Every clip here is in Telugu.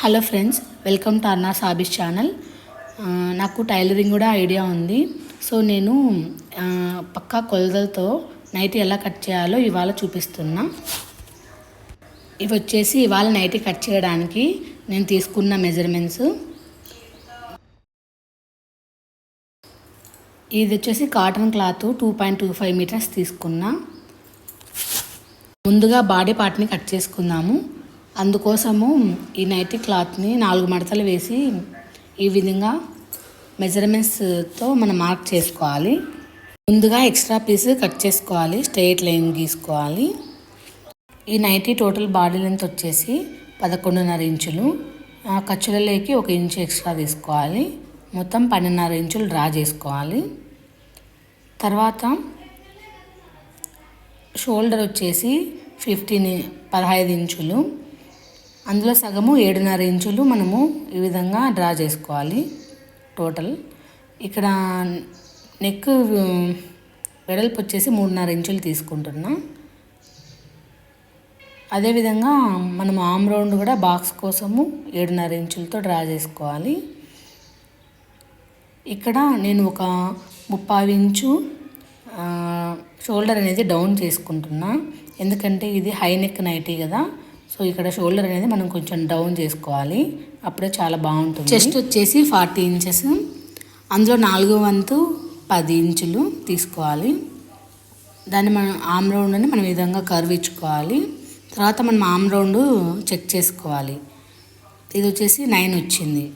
హలో ఫ్రెండ్స్ వెల్కమ్ టు అన్నా సాబిస్ ఛానల్. నాకు టైలరింగ్ కూడా ఐడియా ఉంది. సో నేను పక్కా కొలతలతో నైట్ ఎలా కట్ చేయాలో ఇవాళ చూపిస్తున్నా. ఇవి వచ్చేసి ఇవాళ నైట్ కట్ చేయడానికి నేను తీసుకున్న మెజర్మెంట్స్. ఇది వచ్చేసి cotton cloth two point two five metres తీసుకున్నా. ముందుగా బాడీ పార్ట్ని కట్ చేసుకుందాము. అందుకోసము ఈ నైటీ క్లాత్ని నాలుగు మడతలు వేసి ఈ విధంగా మెజర్మెంట్స్తో మనం మార్క్ చేసుకోవాలి. ముందుగా ఎక్స్ట్రా పీస్ కట్ చేసుకోవాలి స్ట్రెయిట్ లైన్ గీసుకోవాలి. ఈ నైటీ టోటల్ బాడీ లెంత్ వచ్చేసి పదకొండున్నర ఇంచులు. ఆ ఖర్చులలోకి ఒక ఇంచు ఎక్స్ట్రా తీసుకోవాలి. మొత్తం పన్నెండున్నర ఇంచులు డ్రా చేసుకోవాలి. తర్వాత షోల్డర్ వచ్చేసి ఫిఫ్టీన్ పదహైదు ఇంచులు. అందులో సగము ఏడున్నర ఇంచులు మనము ఈ విధంగా డ్రా చేసుకోవాలి. టోటల్ ఇక్కడ నెక్ వెడల్పు వచ్చేసి మూడున్నర ఇంచులు తీసుకుంటున్నా. అదేవిధంగా మనం ఆమ్ రౌండ్ కూడా బాక్స్ కోసము ఏడున్నర ఇంచులతో డ్రా చేసుకోవాలి. ఇక్కడ నేను ఒక ముప్పావు ఇంచు షోల్డర్ అనేది డౌన్ చేసుకుంటున్నా. ఎందుకంటే ఇది హై నెక్ నైటీ కదా. సో ఇక్కడ షోల్డర్ అనేది మనం కొంచెం డౌన్ చేసుకోవాలి. అప్పుడే చాలా బాగుంటుంది. చెస్ట్ వచ్చేసి ఫార్టీ ఇంచెస్. అందులో నాలుగు వంతు పది ఇంచులు తీసుకోవాలి. దాన్ని మనం ఆమ్ రౌండ్ని మనం ఈ విధంగా కర్వ్ ఇచ్చుకోవాలి. తర్వాత మనం ఆమ్ రౌండ్ చెక్ చేసుకోవాలి. ఇది వచ్చేసి నైన్ వచ్చింది.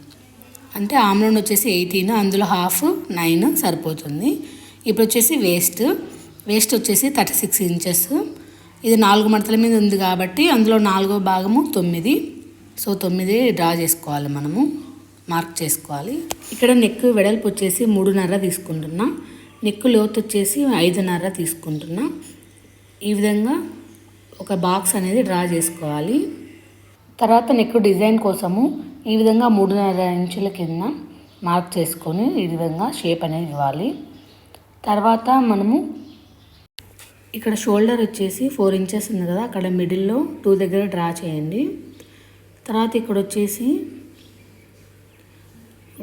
అంటే ఆమ్ రౌండ్ వచ్చేసి ఎయిటీన్ అందులో హాఫ్ నైన్ సరిపోతుంది. ఇప్పుడు వచ్చేసి వేస్ట్. వేస్ట్ వచ్చేసి థర్టీ సిక్స్ ఇంచెస్. ఇది నాలుగు మడతల మీద ఉంది కాబట్టి అందులో నాలుగో భాగము తొమ్మిది. సో తొమ్మిది డ్రా చేసుకోవాలి మనము. మార్క్ చేసుకోవాలి. ఇక్కడ నెక్ వెడల్పు వచ్చేసి మూడున్నర తీసుకుంటున్నా. నెక్ లోతు వచ్చేసి ఐదున్నర తీసుకుంటున్నా. ఈ విధంగా ఒక బాక్స్ అనేది డ్రా చేసుకోవాలి. తర్వాత నెక్ డిజైన్ కోసము ఈ విధంగా మూడున్నర ఇంచుల కింద మార్క్ చేసుకొని ఈ విధంగా షేప్ అనేది ఇవ్వాలి. తర్వాత మనము ఇక్కడ షోల్డర్ వచ్చేసి ఫోర్ ఇంచెస్ ఉంది కదా అక్కడ మిడిల్లో టూ దగ్గర డ్రా చేయండి. తర్వాత ఇక్కడ వచ్చేసి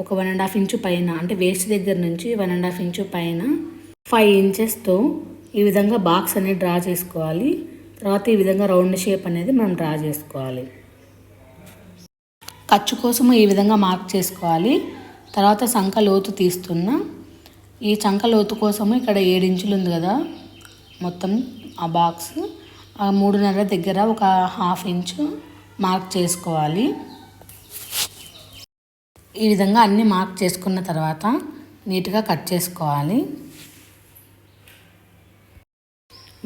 ఒక వన్ అండ్ హాఫ్ ఇంచు పైన అంటే వేస్ట్ దగ్గర నుంచి వన్ అండ్ హాఫ్ ఇంచు పైన ఫైవ్ ఇంచెస్తో ఈ విధంగా బాక్స్ అనేది డ్రా చేసుకోవాలి. తర్వాత ఈ విధంగా రౌండ్ షేప్ అనేది మనం డ్రా చేసుకోవాలి. ఖర్చు కోసము ఈ విధంగా మార్క్ చేసుకోవాలి. తర్వాత సంఖ లోతు తీస్తున్నా. ఈ చంక లోతు కోసము ఇక్కడ ఏడు ఉంది కదా మొత్తం ఆ బాక్స్ ఆ మూడున్నర దగ్గర ఒక హాఫ్ ఇంచు మార్క్ చేసుకోవాలి. ఈ విధంగా అన్నీ మార్క్ చేసుకున్న తర్వాత నీట్గా కట్ చేసుకోవాలి.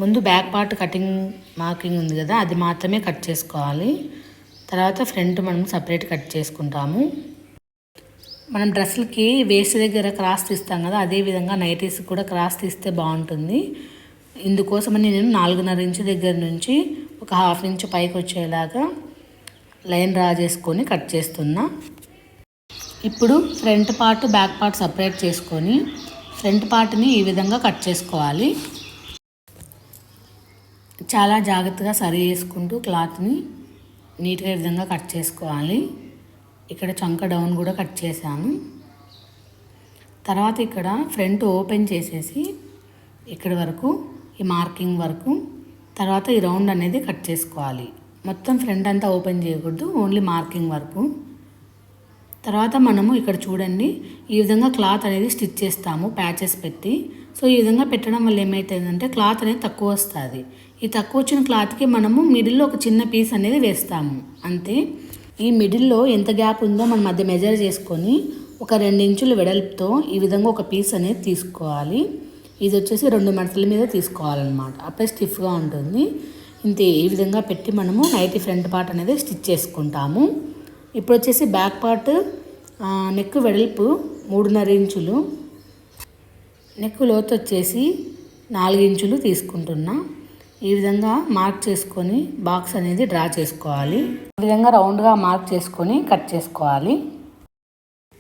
ముందు బ్యాక్ పార్ట్ కటింగ్ మార్కింగ్ ఉంది కదా అది మాత్రమే కట్ చేసుకోవాలి. తర్వాత ఫ్రంట్ మనం సపరేట్ కట్ చేసుకుంటాము. మనం డ్రెస్సులకి వేస్ట్ దగ్గర క్రాస్ తీస్తాం కదా అదే విధంగా నైటీస్ కూడా క్రాస్ తీస్తే బాగుంటుంది. ఇందుకోసమని నేను నాలుగున్నర ఇంచు దగ్గర నుంచి ఒక హాఫ్ ఇంచు పైకి వచ్చేలాగా లైన్ డ్రా చేసుకొని కట్ చేస్తున్నా. ఇప్పుడు front part back part separate చేసుకొని ఫ్రంట్ పార్ట్ని ఈ విధంగా కట్ చేసుకోవాలి. చాలా జాగ్రత్తగా సరి చేసుకుంటూ క్లాత్ని నీట్గా ఈ విధంగా కట్ చేసుకోవాలి. ఇక్కడ చంక డౌన్ కూడా కట్ చేశాను. తర్వాత ఇక్కడ ఫ్రంట్ ఓపెన్ చేసేసి ఇక్కడి వరకు ఈ మార్కింగ్ వరకు. తర్వాత ఈ రౌండ్ అనేది కట్ చేసుకోవాలి. మొత్తం ఫ్రంట్ అంతా ఓపెన్ చేయకూడదు ఓన్లీ మార్కింగ్ వరకు. తర్వాత మనము ఇక్కడ చూడండి ఈ విధంగా క్లాత్ అనేది స్టిచ్ చేస్తాము ప్యాచెస్ పెట్టి. సో ఈ విధంగా పెట్టడం వల్ల ఏమవుతుందంటే క్లాత్ అనేది తక్కువ వస్తుంది. ఈ తక్కువ వచ్చిన క్లాత్కి మనము మిడిల్లో ఒక చిన్న పీస్ అనేది వేస్తాము అంతే. ఈ మిడిల్లో ఎంత గ్యాప్ ఉందో మనం మధ్య మెజర్ చేసుకొని ఒక రెండు ఇంచుల వెడల్పుతో ఈ విధంగా ఒక పీస్ అనేది తీసుకోవాలి. ఇది వచ్చేసి రెండు మడతల మీద తీసుకోవాలన్నమాట. అప్పుడే స్టిఫ్గా ఉంటుంది. ఇంతే ఈ విధంగా పెట్టి మనము నైట్ ఫ్రంట్ పార్ట్ అనేది స్టిచ్ చేసుకుంటాము. ఇప్పుడు వచ్చేసి బ్యాక్ పార్ట్ నెక్ వెడల్పు మూడున్నర ఇంచులు. నెక్ లోతు వచ్చేసి నాలుగు ఇంచులు తీసుకుంటున్నా. ఈ విధంగా మార్క్ చేసుకొని బాక్స్ అనేది డ్రా చేసుకోవాలి. ఈ విధంగా రౌండ్గా మార్క్ చేసుకొని కట్ చేసుకోవాలి.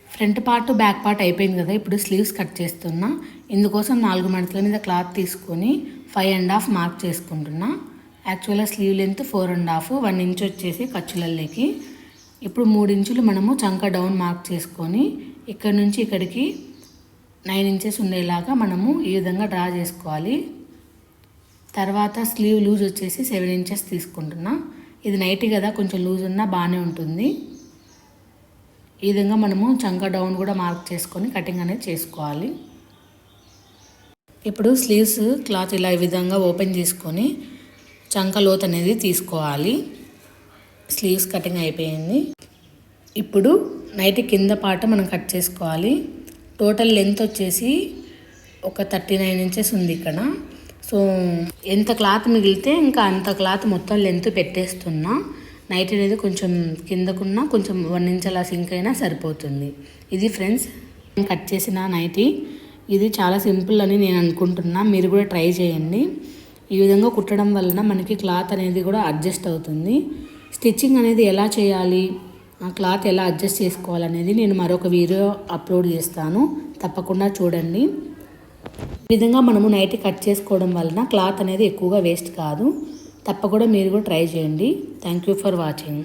ఫ్రంట్ పార్ట్ బ్యాక్ పార్ట్ అయిపోయింది కదా ఇప్పుడు స్లీవ్స్ కట్ చేస్తున్నా. ఇందుకోసం నాలుగు మడతల మీద క్లాత్ తీసుకొని ఫైవ్ అండ్ హాఫ్ మార్క్ చేసుకుంటున్నా. యాక్చువల్గా sleeve length four and half one inch వచ్చేసి ఖర్చులలోకి ఇప్పుడు మూడు ఇంచులు మనము చంక డౌన్ మార్క్ చేసుకొని ఇక్కడ నుంచి ఇక్కడికి నైన్ ఇంచెస్ ఉండేలాగా మనము ఈ విధంగా డ్రా చేసుకోవాలి. తర్వాత స్లీవ్ లూజ్ వచ్చేసి సెవెన్ ఇంచెస్ తీసుకుంటున్నా. ఇది నైట్ కదా కొంచెం లూజ్ ఉన్నా బాగానే ఉంటుంది. ఈ విధంగా మనము చంక డౌన్ కూడా మార్క్ చేసుకొని కటింగ్ అనేది చేసుకోవాలి. ఇప్పుడు స్లీవ్స్ క్లాత్ ఇలా ఈ విధంగా ఓపెన్ చేసుకొని చంక లోత్ అనేది తీసుకోవాలి. స్లీవ్స్ కటింగ్ అయిపోయింది. ఇప్పుడు నైట్ కింద పాట మనం కట్ చేసుకోవాలి. టోటల్ లెంత్ వచ్చేసి ఒక థర్టీ నైన్ ఇంచెస్ ఉంది ఇక్కడ. సో ఎంత క్లాత్ మిగిలితే ఇంకా అంత క్లాత్ మొత్తం లెంత్ పెట్టేస్తున్నా. నైట్ అనేది కొంచెం కిందకున్న కొంచెం వన్ ఇంచ్ అలా సింక్ అయినా సరిపోతుంది. ఇది ఫ్రెండ్స్ కట్ చేసిన నైటీ ఇది చాలా సింపుల్ అని నేను అనుకుంటున్నా. మీరు కూడా ట్రై చేయండి. ఈ విధంగా కుట్టడం వలన మనకి క్లాత్ అనేది కూడా అడ్జస్ట్ అవుతుంది. స్టిచ్చింగ్ అనేది ఎలా చేయాలి? ఆ క్లాత్ ఎలా అడ్జస్ట్ చేసుకోవాలనేది నేను మరొక వీడియో అప్లోడ్ చేస్తాను. తప్పకుండా చూడండి. ఈ విధంగా మనము నైట్ కట్ చేసుకోవడం వలన క్లాత్ అనేది ఎక్కువగా వేస్ట్ కాదు. తప్పకుండా మీరు కూడా ట్రై చేయండి. Thank you for watching.